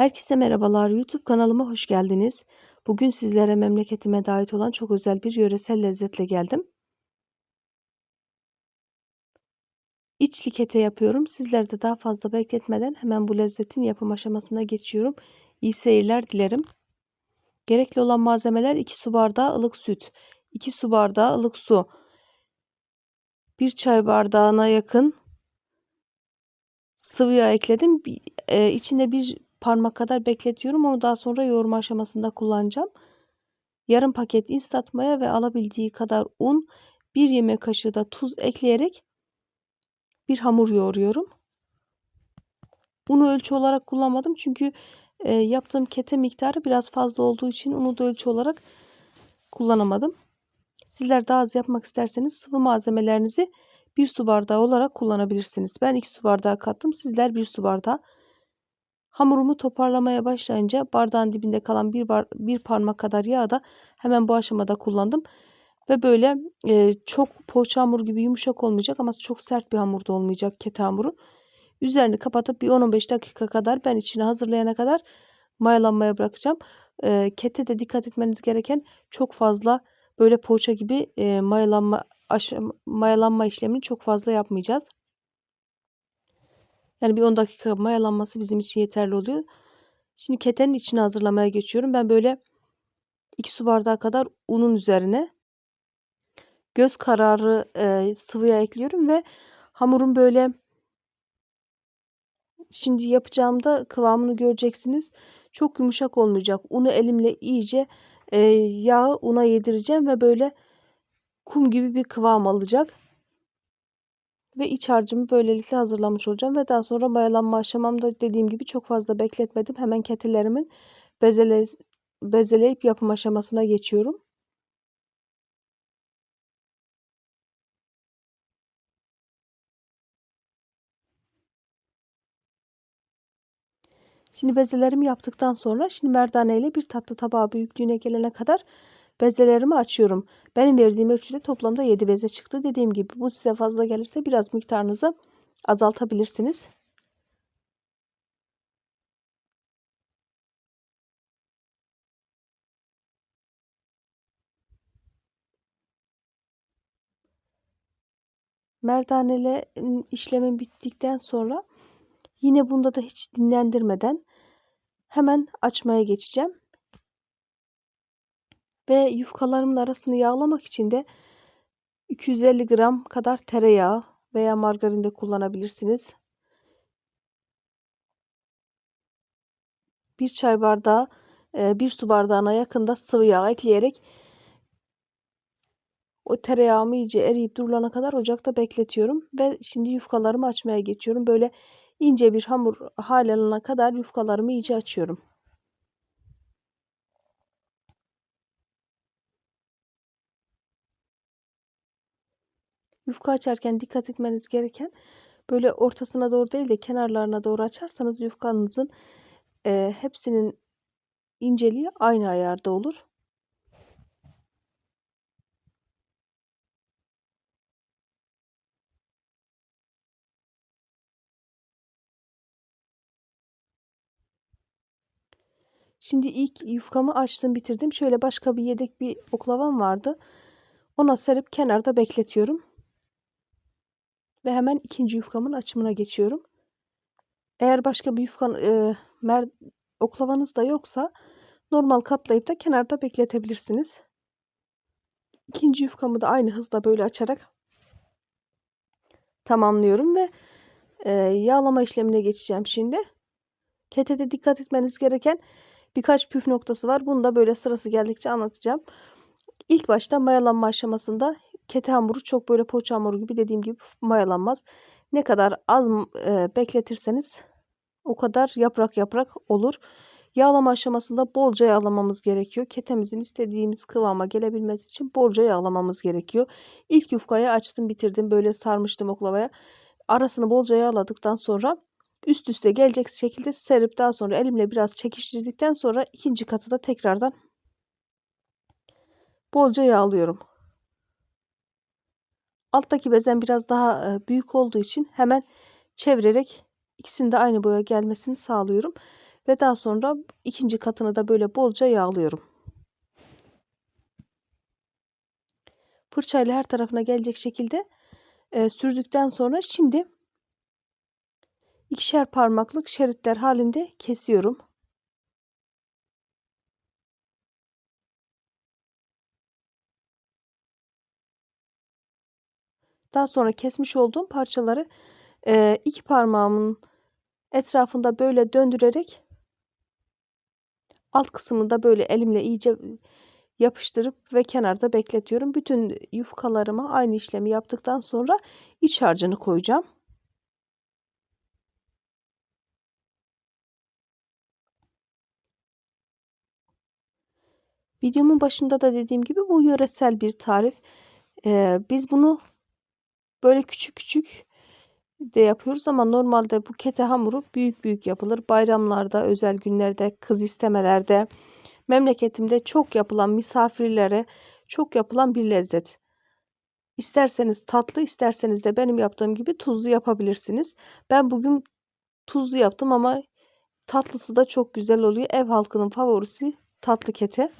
Herkese merhabalar. YouTube kanalıma hoş geldiniz. Bugün sizlere memleketime ait olan çok özel bir yöresel lezzetle geldim. İçli kete yapıyorum. Sizler de daha fazla bekletmeden hemen bu lezzetin yapım aşamasına geçiyorum. İyi seyirler dilerim. Gerekli olan malzemeler 2 su bardağı ılık süt, 2 su bardağı ılık su, 1 çay bardağına yakın sıvı yağ ekledim. Ee, içinde bir parmak kadar bekletiyorum. Onu daha sonra yoğurma aşamasında kullanacağım. Yarım paket instant maya ve alabildiği kadar un, bir yemek kaşığı da tuz ekleyerek bir hamur yoğuruyorum. Unu ölçü olarak kullanmadım çünkü e, yaptığım kete miktarı biraz fazla olduğu için unu da ölçü olarak kullanamadım. Sizler daha az yapmak isterseniz sıvı malzemelerinizi bir su bardağı olarak kullanabilirsiniz. Ben iki su bardağı kattım. Sizler bir su bardağı Hamurumu toparlamaya başlayınca bardağın dibinde kalan bir, bar, bir parmak kadar yağı da hemen bu aşamada kullandım. Ve böyle e, çok poğaça hamur gibi yumuşak olmayacak ama çok sert bir hamur da olmayacak kete hamuru. Üzerini kapatıp bir 10-15 dakika kadar ben içine hazırlayana kadar mayalanmaya bırakacağım. E, kete de dikkat etmeniz gereken çok fazla böyle poğaça gibi e, mayalanma, aşama, mayalanma işlemini çok fazla yapmayacağız. Yani bir 10 dakika mayalanması bizim için yeterli oluyor. Şimdi ketenin içini hazırlamaya geçiyorum. Ben böyle 2 su bardağı kadar unun üzerine göz kararı e, sıvıya ekliyorum ve hamurun böyle şimdi yapacağımda kıvamını göreceksiniz. Çok yumuşak olmayacak. Unu elimle iyice e, yağı una yedireceğim ve böyle kum gibi bir kıvam alacak ve iç harcımı böylelikle hazırlamış olacağım ve daha sonra mayalanma aşamamda dediğim gibi çok fazla bekletmedim. Hemen ketilerimin bezele, bezeleyip yapım aşamasına geçiyorum. Şimdi bezelerimi yaptıktan sonra şimdi merdane ile bir tatlı tabağı büyüklüğüne gelene kadar bezelerimi açıyorum. Benim verdiğim ölçüde toplamda 7 beze çıktı. Dediğim gibi bu size fazla gelirse biraz miktarınızı azaltabilirsiniz. Merdanele işlemim bittikten sonra yine bunda da hiç dinlendirmeden hemen açmaya geçeceğim. Ve yufkalarımın arasını yağlamak için de 250 gram kadar tereyağı veya margarin de kullanabilirsiniz. Bir çay bardağı, bir su bardağına yakında sıvı yağ ekleyerek o tereyağımı iyice eriyip durulana kadar ocakta bekletiyorum. Ve şimdi yufkalarımı açmaya geçiyorum. Böyle ince bir hamur hal alana kadar yufkalarımı iyice açıyorum. Yufka açarken dikkat etmeniz gereken böyle ortasına doğru değil de kenarlarına doğru açarsanız yufkanızın e, hepsinin inceliği aynı ayarda olur. Şimdi ilk yufkamı açtım bitirdim. Şöyle başka bir yedek bir oklavam vardı. Ona serip kenarda bekletiyorum. Ve hemen ikinci yufkamın açımına geçiyorum. Eğer başka bir yufkan e, mer, oklavanız da yoksa normal katlayıp da kenarda bekletebilirsiniz. İkinci yufkamı da aynı hızla böyle açarak tamamlıyorum ve e, yağlama işlemine geçeceğim şimdi. Ketede dikkat etmeniz gereken birkaç püf noktası var. Bunu da böyle sırası geldikçe anlatacağım. İlk başta mayalanma aşamasında kete hamuru çok böyle poğaça hamuru gibi dediğim gibi mayalanmaz. Ne kadar az e, bekletirseniz o kadar yaprak yaprak olur. Yağlama aşamasında bolca yağlamamız gerekiyor. Ketemizin istediğimiz kıvama gelebilmesi için bolca yağlamamız gerekiyor. İlk yufkayı açtım bitirdim. Böyle sarmıştım oklavaya. Arasını bolca yağladıktan sonra üst üste gelecek şekilde serip daha sonra elimle biraz çekiştirdikten sonra ikinci katı da tekrardan bolca yağlıyorum. Alttaki bezen biraz daha büyük olduğu için hemen çevirerek ikisinin de aynı boya gelmesini sağlıyorum. Ve daha sonra ikinci katını da böyle bolca yağlıyorum. Fırçayla her tarafına gelecek şekilde e, sürdükten sonra şimdi ikişer parmaklık şeritler halinde kesiyorum. Daha sonra kesmiş olduğum parçaları e, iki parmağımın etrafında böyle döndürerek alt kısmında böyle elimle iyice yapıştırıp ve kenarda bekletiyorum. Bütün yufkalarıma aynı işlemi yaptıktan sonra iç harcını koyacağım. Videomun başında da dediğim gibi bu yöresel bir tarif. Ee, biz bunu böyle küçük küçük de yapıyoruz ama normalde bu kete hamuru büyük büyük yapılır. Bayramlarda, özel günlerde, kız istemelerde, memleketimde çok yapılan misafirlere çok yapılan bir lezzet. İsterseniz tatlı, isterseniz de benim yaptığım gibi tuzlu yapabilirsiniz. Ben bugün tuzlu yaptım ama tatlısı da çok güzel oluyor. Ev halkının favorisi tatlı kete.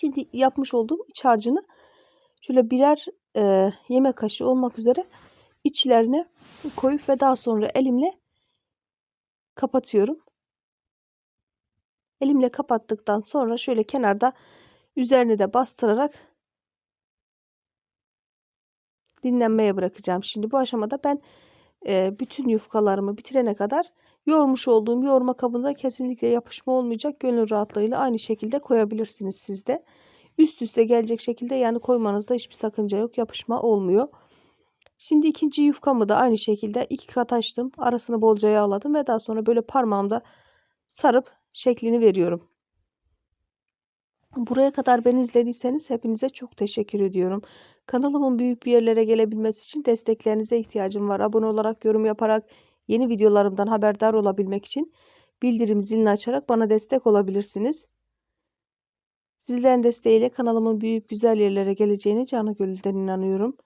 Şimdi yapmış olduğum iç harcını şöyle birer e, yemek kaşığı olmak üzere içlerine koyup ve daha sonra elimle kapatıyorum. Elimle kapattıktan sonra şöyle kenarda üzerine de bastırarak dinlenmeye bırakacağım. Şimdi bu aşamada ben e, bütün yufkalarımı bitirene kadar yoğurmuş olduğum yoğurma kabında kesinlikle yapışma olmayacak. Gönül rahatlığıyla aynı şekilde koyabilirsiniz siz de. Üst üste gelecek şekilde yani koymanızda hiçbir sakınca yok. Yapışma olmuyor. Şimdi ikinci yufkamı da aynı şekilde iki kat açtım. Arasını bolca yağladım ve daha sonra böyle parmağımda sarıp şeklini veriyorum. Buraya kadar beni izlediyseniz hepinize çok teşekkür ediyorum. Kanalımın büyük bir yerlere gelebilmesi için desteklerinize ihtiyacım var. Abone olarak, yorum yaparak, yeni videolarımdan haberdar olabilmek için bildirim zilini açarak bana destek olabilirsiniz. Sizlerin desteğiyle kanalımın büyük güzel yerlere geleceğine canı gönülden inanıyorum.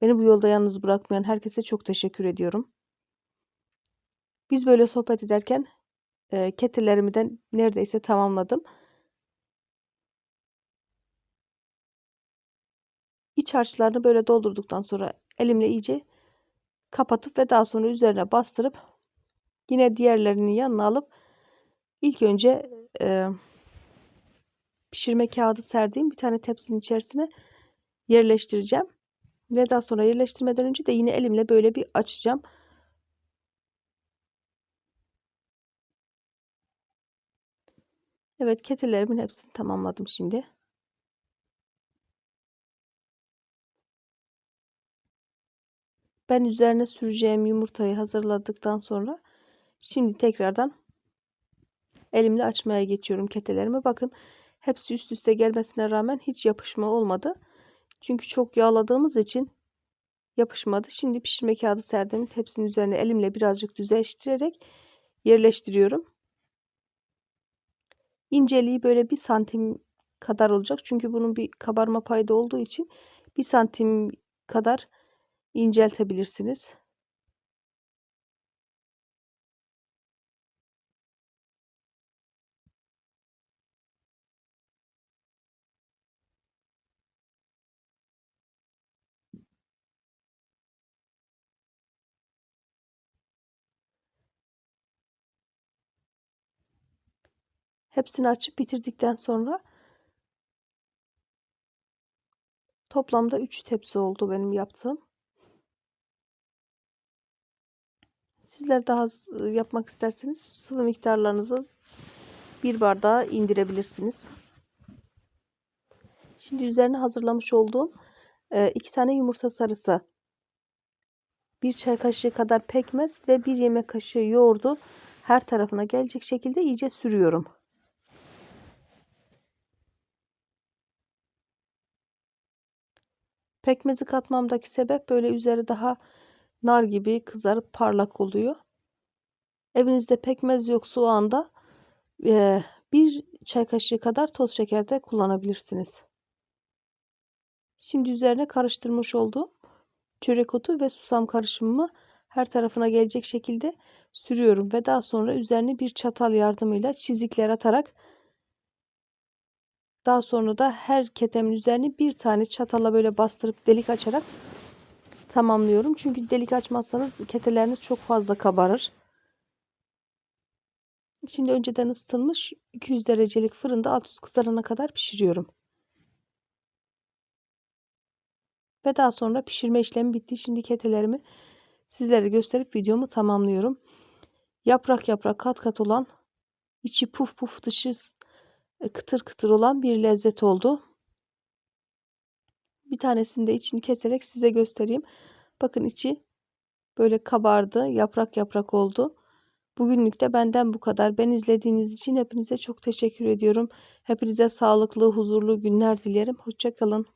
Beni bu yolda yalnız bırakmayan herkese çok teşekkür ediyorum. Biz böyle sohbet ederken e, ketelerimi de neredeyse tamamladım. İç harçlarını böyle doldurduktan sonra elimle iyice kapatıp ve daha sonra üzerine bastırıp yine diğerlerinin yanına alıp ilk önce e, pişirme kağıdı serdiğim bir tane tepsinin içerisine yerleştireceğim. Ve daha sonra yerleştirmeden önce de yine elimle böyle bir açacağım. Evet ketelerimin hepsini tamamladım şimdi. Ben üzerine süreceğim yumurtayı hazırladıktan sonra şimdi tekrardan elimle açmaya geçiyorum ketelerimi. Bakın hepsi üst üste gelmesine rağmen hiç yapışma olmadı. Çünkü çok yağladığımız için yapışmadı. Şimdi pişirme kağıdı serdiğim tepsinin üzerine elimle birazcık düzleştirerek yerleştiriyorum. İnceliği böyle bir santim kadar olacak. Çünkü bunun bir kabarma payda olduğu için bir santim kadar inceltebilirsiniz. Hepsini açıp bitirdikten sonra toplamda 3 tepsi oldu benim yaptığım. Sizler daha yapmak isterseniz sıvı miktarlarınızı bir bardağa indirebilirsiniz. Şimdi üzerine hazırlamış olduğum iki tane yumurta sarısı, bir çay kaşığı kadar pekmez ve bir yemek kaşığı yoğurdu her tarafına gelecek şekilde iyice sürüyorum. Pekmezi katmamdaki sebep böyle üzeri daha nar gibi kızarıp parlak oluyor. Evinizde pekmez yoksa o anda e, bir çay kaşığı kadar toz şeker de kullanabilirsiniz. Şimdi üzerine karıştırmış olduğum çörek otu ve susam karışımımı her tarafına gelecek şekilde sürüyorum ve daha sonra üzerine bir çatal yardımıyla çizikler atarak daha sonra da her ketemin üzerine bir tane çatala böyle bastırıp delik açarak tamamlıyorum. Çünkü delik açmazsanız keteleriniz çok fazla kabarır. Şimdi önceden ısıtılmış 200 derecelik fırında alt üst kızarana kadar pişiriyorum. Ve daha sonra pişirme işlemi bitti. Şimdi ketelerimi sizlere gösterip videomu tamamlıyorum. Yaprak yaprak kat kat olan içi puf puf dışı kıtır kıtır olan bir lezzet oldu. Bir tanesini de içini keserek size göstereyim. Bakın içi böyle kabardı. Yaprak yaprak oldu. Bugünlük de benden bu kadar. Ben izlediğiniz için hepinize çok teşekkür ediyorum. Hepinize sağlıklı, huzurlu günler dilerim. Hoşçakalın.